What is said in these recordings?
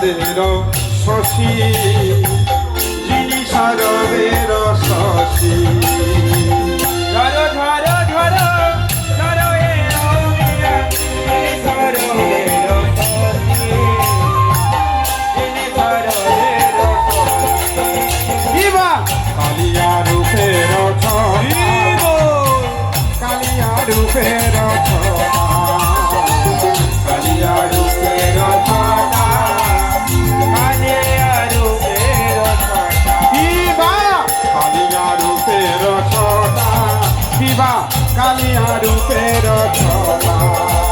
শারদের শশী যিনি শারদের শশী। ধরো ধরো ধরো ধরো কিবা কালিয়া রূপের কালিয়া রূপের কালিয়া রূপের ছটা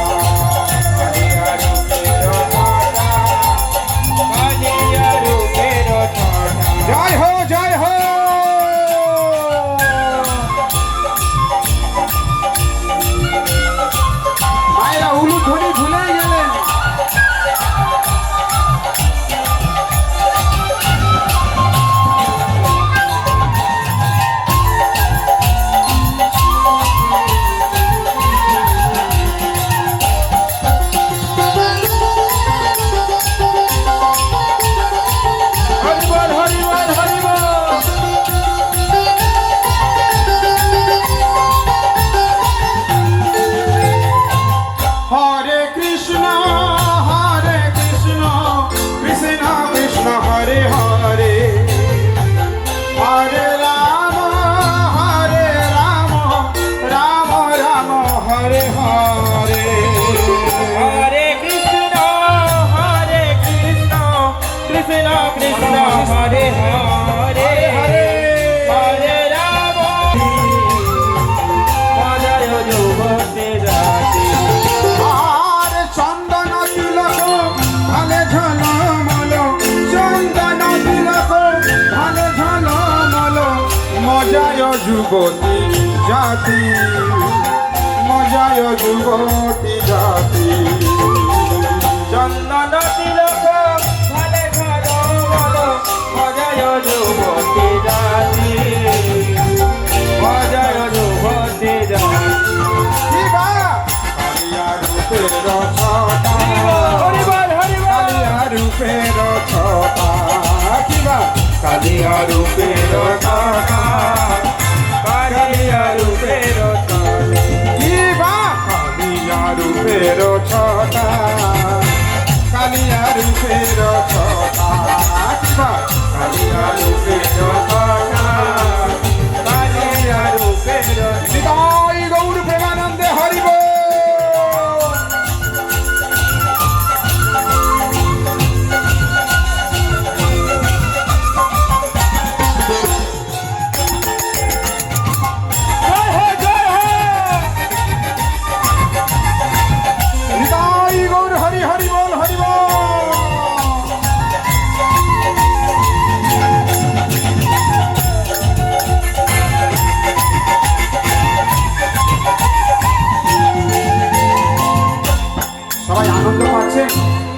কৃষ্ণ কৃষ্ণ হরে হরে হরে রাম। মজয় যুবতে রাতে আর চন্দন তিলক ভালে ঝলমল চন্দন তিলক ভালে ঝলমল মজায় যুবতী জাতি মজায় যুবতী জাতি। কালিয়া রূপের কালিয়া রূপের কালিয়া রূপের ছটা কালিয়া রূপের ছটা